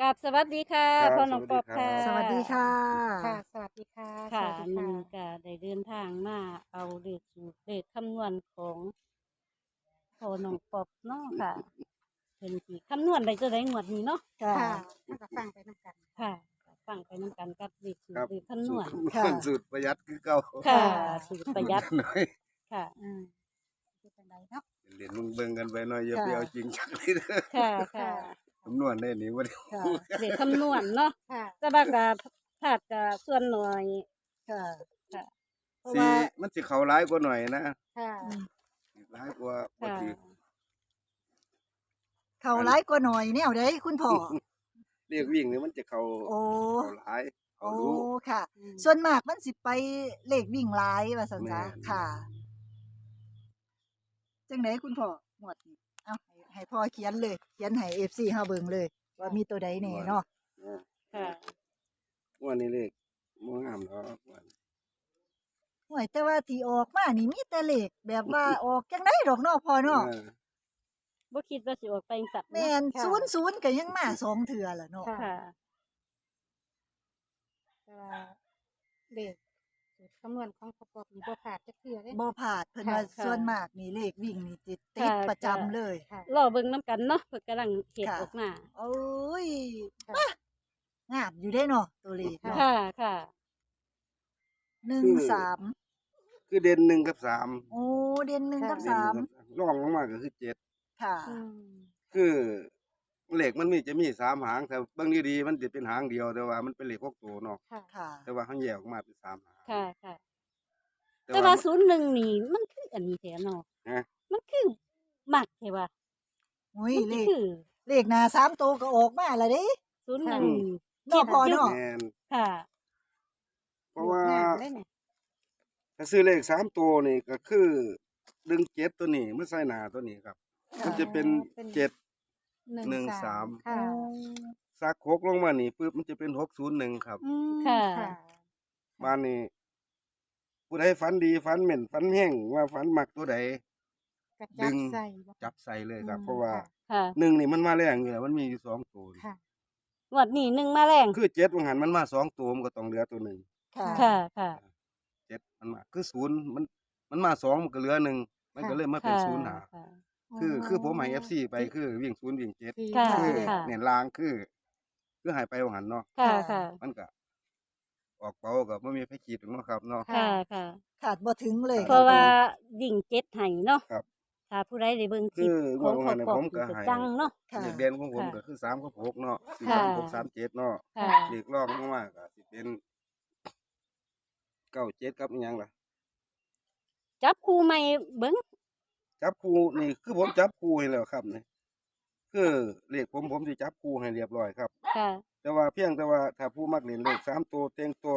กับสวัสดีค่ะครับพ่อน้องปอบสวัสดีครัค่ะบค่ะสวัสดีค่ะ ค่ะ สวัสดีมันค่ะก็ได้เดินทางมาเอาเลขสูตรเลขคำนวณของพ่อน้องปอบเนาะค่ะเพิ่นสิคำนวณได้จะได้งวดนี้เนาะค่ะค่ะแล้วก็ฟังไปน้ำกัน ค่ะฟังไปนํกันกับเลขสูตครัรบเลขคำนวณสูตรสูตรประหยัดคือเก่าค่ะสูตรประหยัดหน่อยค่ะ อืมเป็นจังไดเนาะ เรียนมึงเบิ่งกันไปหน่อยอย่าค่ะไปเอาจริงจังเลยเด้อค่ะค่ะคำนวณได้นี่บ่ได้ค่ะเลขคำนวณเนาะค่ะแต่ว่าก็พลาดก็ส่วนน้อยค่ะเพราะสิว่ามันสิเข้าหลายกว่าหน่อยนะค่ะหลายกว่าบ่ค่ะถือเขาร้ายกว่าหน่อยแนวได้คุณพ่อ เรียกวิ่งนี่มันจะเข้าโอ้ เข้าหลายเข้าโอ้รู้ค่ะ อืมส่วนมากมันสิไปเลขวิ่งหลายว่าซั่นซะแม่นค่ะ จังไดคุณพ่อหมวดนี้เอา ให้ให้พ่อเขียนเลย เขียนให้ FC เฮาเบิ่งเลย ว่ามีตัวใดแหน่เนาะอ่าค่ะวันนี้เลขบ่งามเนาะวันห่วยแต่ว่าที่ออกมานี่มีแต่เลขแบบว่าออกจังไดดอกเนาะพ่อเนาะอ่าบ่คิดว่าสิออกไปจังซั่นแม่นค่ะ 00ก็ยังมาสองเทื่อล่ะเนาะ ค่ะ ค่ะ แต่ว่าเลข สูตรคำนวณของประกอบนี่บ่ขาดจะเคือเลยบ่พลาดเพิ่นค่ะว่าค่ะส่วนมากนี่เลขวิ่งนี่ติดติดค่ะ ประจำค่ะเลย ค่ะ รอเบิ่งน้ำกันเนาะเพิ่นกำลังเฮ็ดค่ะ ออกมา โอ้ยค่ะอะงามอยู่ได้เนาะตัวเลขเนาะค่ะค่ะ หนึ่งสามคือเด่นหนึ่งกับสามโอ้เด่นหนึ่งกับเด่นสามหนึ่งกับรองลงมาก็คือเจ็ดค่ะอืมคือ เหล็กมันมีจะมีสามหางแต่เบางดีๆมันจะเป็นหางเดียวแต่ว่ามันเป็นเหล็กหกตัวเนาะค่ะ ค่ะ แต่ว่าเขาแยกออกมาเป็นสามหางค่ะค่ะ แต่แต่ว่าว่าศูนย์หนึ่งนี่มันคืออันนี้แท้เนาะฮะ มันคือมักแท้ว่าอุ้ยมันเลขคือเลขหน้าสามตัวก็ออกมาแล้วเด้ศูนย์หนึ่งเนอกพอเนาะแมนค่ะเพราะว่างามเลยเนี่ยถ้าซื้อเลขสามตัวนี่ก็คือ ดึงเจ็ดตัวนี้มันใส่หนาตัวนี้ครับ มันจะเป็นเจ็ด หนึ่งสามค่ะซักหกลงมานี่ปุ๊บมันจะเป็นหกศูนย์หนึ่งครับอืมค่ะค่ะบ้านนี้ผู้ใดฝันดีฝันเหม็นฝันแห้งว่าฝันมักตัวใด กระดึจับงใส่บ่ จับใส่เลยครับ อืมเพราะว่าค่ะหนึ่งนี่มันมาแรงอยู่แล้วมันมีอยู่สองตัวค่ะ งวดนี้หนึ่งมาแรงคือเจ็ดวังหันมันมาสองตัวมันก็ต้องเหลือตัวหนึ่งค่ะ ค่ะค่ะ เจ็ดมันมาคือศูนย์มันมันมาสองมันก็เหลือหนึ่งมันก็เลยมาเป็นค่ะศูนย์หา ค่ะ คือคือผมให้เอฟซีไปคือวิ่งศูนย์วิ่งเจ็ดที่ค่ะคือค่ะ เน้นลางคือ คือใหายไปวังหันเนาะค่ะค่ะมันก็ออกเป้ากับไม่มีไฟขีดหรอกเนาะครับเนาะ ค่ะค่ะ ขาดบ่ถึงเลยเพราะว่าดิ่งเจ็ดให้เนาะครับถ้าผู้ใดได้เบิ่งคคืลิปอของว่าพ่อว่าเนี่ยปอบผมก็นี่ให้จังเนาะ ค่ะ เลขเด่นของผมค่ะก็คือสามกับหกเนาะสี่ค่ะสามหกสามเจ็ดเนาะค่ะ เลขรองลงมาก็สิเป็นเก้าเจ็ดกับอิหยังล่ะจับคู่ใหม่เบิ่ง จับคู่นี่คือผมจับคู่ให้แล้วครับนี่คือเลขผมผมสิจับคู่ให้เรียบร้อยครับ ค่ะ แต่ว่าเพียงแต่ว่าถ้าผู้มักเล่นเลขสามตัวเต็งตัว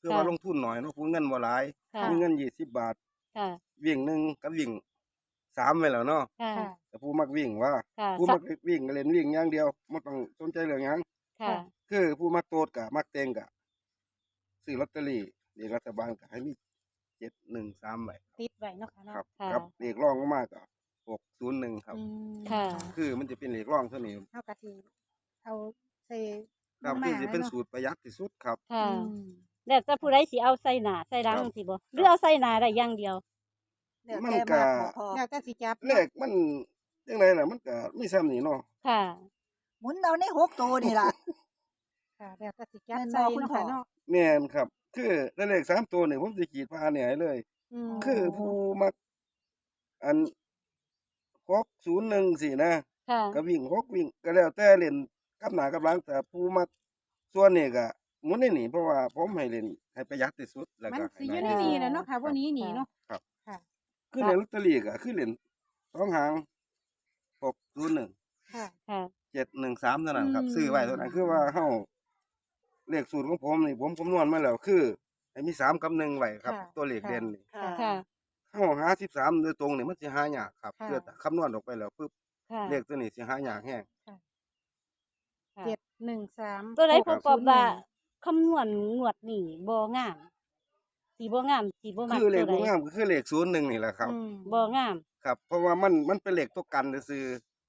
คือค่ะว่าลงทุนหน่อยเนาะผู้เงินบ่หลายค่ะ มีเงินยี่สิบบาท ค่ะ วิ่งหนึ่งกับวิ่งสามไปแล้วเนาะค่ะค่ะแต่ผู้มักวิ่งว่า ค่ะผู้สัมักกวิ่งก็เล่นวิ่งอย่างเดียวไม่ต้องสนใจเรื่องหยังค่ะ คือผู้มักโตดกะมักเต็งกะซื้อลอตเตอรี่เลขรัฐบาลก็ให้มี เจ็ดหนึ่งสามใบติดไว้เนาะค่ะเนาะครับค่ะครับเลขรองลงมากก็หกศูนย์หนึ่งครับ อืมค่ะ คือมันจะเป็นเลขรองเท่านี้เท่ากับที่เอาเซครับมาคือจะเป็นลยาะ สูตรประหยัดที่สุดครับ ค่ะ อืมแล้วแต่ผู้ใดสิเอาใส่หน้าใส่หลังครับ สิบ่หรือเอาใส่หน้าได้อย่างเดียว แล้วมันแต่ก็มากบ่พอแล้วแต่สิจับเลขมันยังไงล่ะมันก็มีซ้ำนี่เนาะค่ะ หมุนเอาในหกตัวนี่ล่ะ ค่ะแล้วแต่สิจับแม่นบ่ใส่คุณเนาะพ่อค่ะเนาะ แม่นครับ คือในเลขสามตัวนี่ผมจะขีดพาเนี่ยให้เลยมคือผู้มัก อันหกศูนย์หนึ่งสี่นะค่ะก็วิ่งหกวิ่งก็แล้วแต่เล่นกับหนากับหลังแต่ผู้มักส่วนนี่ก็หมุนได้หนีเพราะว่าผมให้เล่นให้ประหยัดที่สุดแล้วมันก็สิให้อยู่น้ในอยที่นี้สุดแหละเนาะค่ะครับวันนี้หนีเนาะครับค่ะคือเล่นลอตเตอรี่ก็คือเล่นสองหางหกศูนย์หนึ่งค่ะ ค่ะ เจ็ดหนึ่งสามเท่านั้นครับ อืม ซื้อไว้เท่านั้นคือว่าเฮา เลขสูตรของผมนี่ผมคำนวณมาแล้วคือให้มีสามกับหนึ่งไว้ครับตัวเลขเด่นนี่ค่ะ ค่ะเฮาหาสิบสามโดยตรงนี่มันสิหายากครับค่ะ เพื่อคำนวณออกไปแล้วปุ๊บค่ะเลขตัวนี้สิหายากแฮงค่ะเจ็ดหนึ่งสามตัวใดหประกกอบศูนย์หว่านึ่งคำนวณงวดนี่บ่งามสีบ่งามสีบ่มักคือเลขตัวบ่ใดงามก็คือเลขศูนย์หนึ่งนี่แหละครับ อืมบ่งาม ครับ เพราะว่ามันมันเป็นเลขตัวกันซื่อ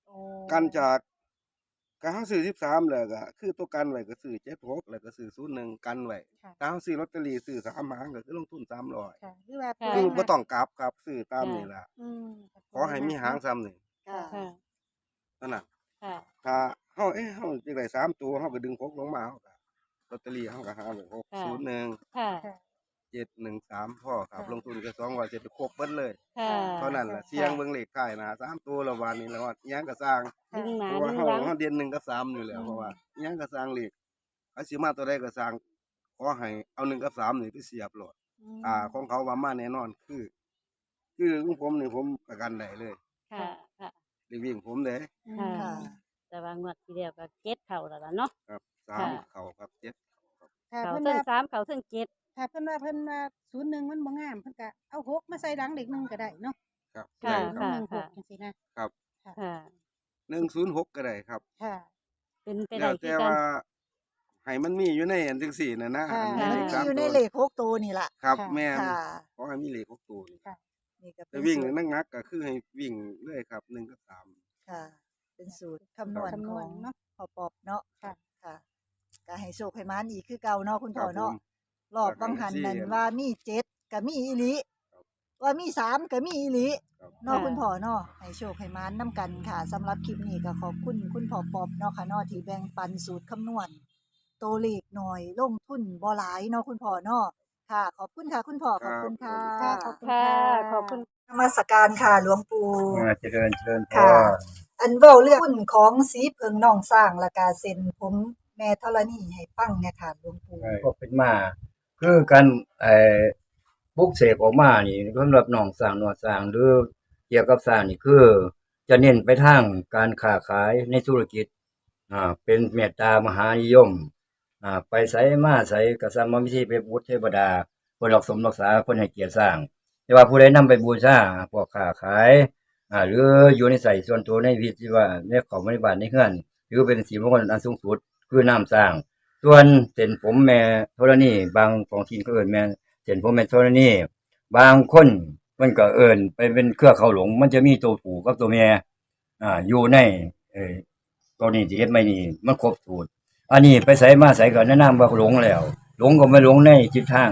โอ้ๆกันจาก ก็เฮาซื้อ13แล้วก็คือตัวกันไว้ก็ซื้อ76แล้วก็ซื้อ01กันไว้ค่ะถ้าเฮาซื้อลอตเตอรี่ซื้อสามหางก็คือลงทุน300ค่ะหรือว่าค่ะ คือผู้บ่ใดต้องกลับครับซื้อตามนี่ล่ะอืมขอให้มีหางซ้ำนี่ค่ะค่ะเท่านั้นค่ะ ถ้าเฮาเอ๊ะเฮาจังได๋3ตัวเฮาก็ดึงพกลงมาเฮาก็ลอตเตอรี่เฮาก็หาไว้601ค่ะ ค่ะ 713พ่อครับค่ะลงทุนแค่200จะไปครบเบิดเลยค่ะเท่านั้นล่ะเสียงเบิ่งเลขท้ายหน้าสามตัวละวันนี้แล้วว่าอิหยังก็สร้างดึงหนาเพราะว่าดึงเฮาหลังเฮาเดือนหนึ่งกับสามอยู่แล้วอืมเพราะว่าอิหยังก็สร้างเลขอาสิมาตัวใดก็สร้างขอให้เอาหนึ่งกับสามนี่ไปเสียบโลดมอ่า ของเขาว่ามาแน่นอนคือ คือของผมนี่ผมประกันได้เลย ค่ะค่ะเลขวิ่งผมเด้อืมค่ะค่ะแต่ว่างวดที่แล้วก็เจ็ดเข่าแล้วล่ะเนาะครับสามค่ะเข้าครับเจ็ด ค่ะเข่าเพิ่นเทิงว่าสามเข่าเทิงเจ็ดถ้าเพิ่นว่าเพิ่นว่าศูนย์หนึ่งมันบ่งามเพิ่นก็เอาหกมาใส่หลังเด็กหนึ่งก็ได้เนาะครับค่ะได้หนึ่งค่ะหกจังซี่นะครับ ค่ะ หนึ่งศูนย์หกก็ได้ครับค่ะ เป็นไปแล้ได้วที่แต่กัน ว่าให้มันมีอยู่ในอันจังสี่น่ะนะค่ะอันมันเลขมีสามอยู่ในตัวเลขหกตัวนี่ล่ะครับ ค่ะ แม่นค่ะขอให้มีเลขหกตัวนี่นี่ก็เป็แต่นวิ่งสูตรนั่งงักก็คือให้วิ่งเลยครับหนึ่งกับสาม ค่ะ เป็นสูตรคำนวณคำนขวอณงเนาะพ่อปอบเนาะค่ะ ค่ะ ก็ให้โชคให้มานอีกคือเก่าเนาะคุณคพ่รัอบผเนาะมรอบวังหันนั่นครับว่ามีเจ็ดก็มีอีหลีครับว่ามีสามก็มีอีหลีครับเนาะค่ะคุณพ่อเนาะให้โชคให้มานนํกันค่ะสำหรับคลิปนี้ก็ขอบคุณคุณพ่อปอบเนาะค่ะเนาะที่แบ่งปันสูตรคำนวณตัวเลขหน่อยลงทุนบ่หลายเนาะคุณพ่อเนาะค่ะ ขอบคุณค่ะ คุณพ่อขอบคุณค่ะค่ะขอบคุณค่ะค่ะขอบคุณนมัสการค่ะหลวงปู่อ่าเจริญเจริญพค่ะรอันเว้าเรื่องหุ้นของสีเพิงน้องสร้างและกาเซ็นผม แม่ธรณีให้ฟังเนี่ยค่ะหลวงปู่ก็เป็นมา คือการไอ้บุกเสกออกมานี่สำหรับน้องสร้างหนวดสร้างหรือเกี่ยวกับสร้างนี่คือ จะเน้นไปทางการค้าขายในธุรกิจอ่าเป็นเมตตามหานิยมอ่าไปใส่มาใส่กษัตริย์มิธีไปบูชเทวดาคนรักสมรักษาคนให้เกียรติสร้าง แต่ว่าผู้ใดนำไปบูชาพวกค้าขายอ่าหรืออยู่ในใส่ส่วนตัวในวิธีว่าในของบริบาลในเฮือนหรือเป็นสีมงคลอันสูงสุด คือน้ำสร้าง ส่วนเส้นผมแม่ธรณีบางของทีนก็เอิ้นแม่เส้นผมแม่ธรณีบางคนมันก็เอิ้นไปเป็นเครือเขาหลง มันจะมีตัวผู้กับตัวแม่อ่าอยู่ในเอ่อตัวนี้ที่เฮ็ดไม่นี่มันครบสูตรอันนี้ไปใส่มาใส่ก็แนะนำว่าหลงแล้ว หลงก็ไม่หลงในจิตทาง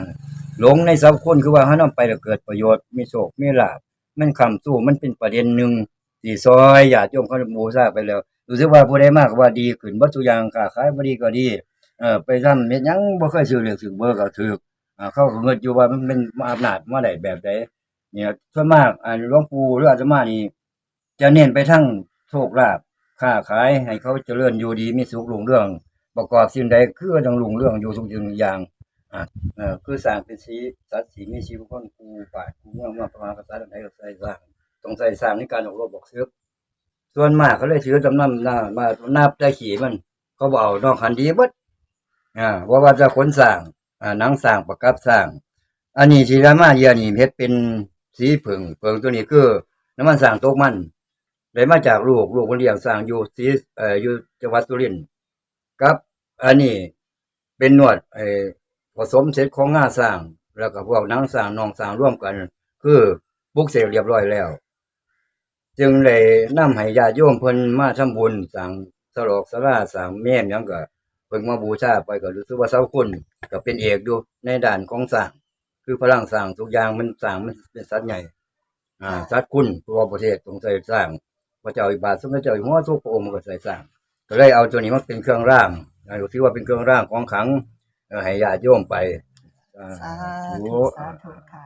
หลงในสัพคนคือว่าเฮานำไปแล้วเกิดประโยชน์มีโชคมีลาภมันคำสู้มันเป็นประเด็นหนึ่งที่ซอยญาติโยมเขาบูชาไปแล้ว รู้สึกว่าผู้ใดมากว่าดีขึ้นบ่ทุอย่างค้าขายบ่ดีก็ดีเออไปทำเม็ดยังบ่เคยซื้อเลขซื้อเบอร์ก็ถูกอ่าเขาก็เงินอยู่ว่ามันเป็นอำนาจมาได้แบบใดเนี่ยส่วนมากอ่าหลวงปู่หรืออาตมานี่จะเน้นไปทั้งโชคลาภค้าขายให้เขาเจริญอยู่ดีมีสุขรุ่งเรื่อง ประกอบสิ่งใดคือต้องรุ่งเรื่องอยู่ทุกสิ่งทุกอย่างอ่าเออคือสร้างเป็นสีสัตว์สีมีชีวิตคนกูป่ากูเมืองมาประมาณภาษาใดก็ใส่สร้างต้องใส่สร้างในการออกรบบอกซึก ส่วนมากเขาเลยถือจำนำหน้ามานับได้ขี่มัน เขาบอกเอานอกคันดีเบิดอ่าว่าว่าจะขนสร้างอ่าหนังสร้างประกับสร้างอันนี้ที่รามาเยียนี่เพชรเป็นสีผึ่งเผึ่งตัวนี้คือน้ำมันสร้างตกมันได้มาจากลูกลูกคนเลี้ยงสร้างอยู่สีเอ่ออยู่จังหวัดสุรินทร์ครับ อันนี้เป็นหนวดเอ่อผสมเสร็จของงาสร้าง แล้วก็พวกนังสร้างนองสร้างร่วมกัน คือปลุกเสกเรียบร้อยแล้ว จึงเลยนำให้ญาติโยมเพิ่นมาทำบุญสร้างสลอกสลาสร้างแม่นหยังก็เพิ่งมาบูชาไปก็รู้สึกว่าเสาคุณก็เป็นเอกดูในด้านของสร้างคือพลังสร้างทุกอย่างมันสร้างมันเป็นสัตว์ใหญ่ อ่าสัตว์คุณตัวประเทศต้องใส่สร้างพระเจ้าอิบาทสมเด็จเจ้าอยู่หัวทุกพระองค์มันก็ใส่สร้าง ก็เลยเอาตัวนี้มาเป็นเครื่องร่างอ่าถือว่าเป็นเครื่องร่างของขลังเอ่อให้ญาติโยมไปอ่าสาธุธุสาธุค่ะ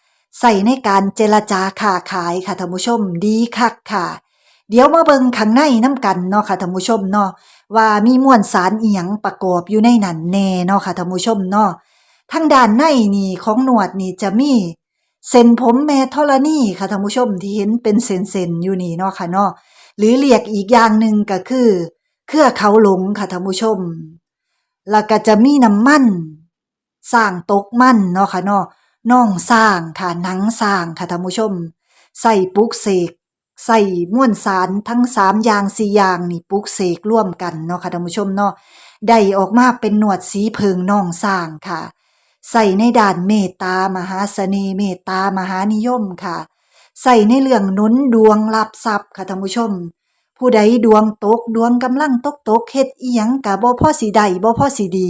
ใส่ในการเจรจาค้าขายค่ะท่านผู้ชมดีคักค่ะ เดี๋ยวมาเบิ่งข้างในน้ำกันเนาะค่ะท่านผู้ชมเนาะว่ามีมวลสารอีหยังประกอบอยู่ในนั้นแน่เนาะค่ะท่านผู้ชมเนาะทางด้านในนี่ของหนวดนี่จะมีเส้นผมแม่ธรณีค่ะท่านผู้ชมที่เห็นเป็นเส้นๆอยู่นี่เนาะค่ะเนาะหรือเรียกอีกอย่างหนึ่งก็คือ เครือเขาหลงค่ะท่านผู้ชม แล้วก็จะมีน้ำมันสร้างตกมันเนาะค่ะเนาะ น่องสร้างค่ะหนังสร้างค่ะท่านผู้ชม ใส่ปลุกเสกใส่ม้วนสารทั้งสามอย่างสี่อย่างนี่ปลุกเสกร่วมกันเนาะค่ะท่านผู้ชมเนาะได้ออกมาเป็นหนวดสีเพิงน่องสร้างค่ะ ใส่ในด้านเมตตามหาเสน่ห์เมตตามหานิยมค่ะ ใส่ในเรื่องนุนดวงรับทรัพย์ค่ะท่านผู้ชม ผู้ใดดวงตกดวงกำลังตกตกเฮ็ดอีหยังกะบ่พอสิได้บ่พอสิดี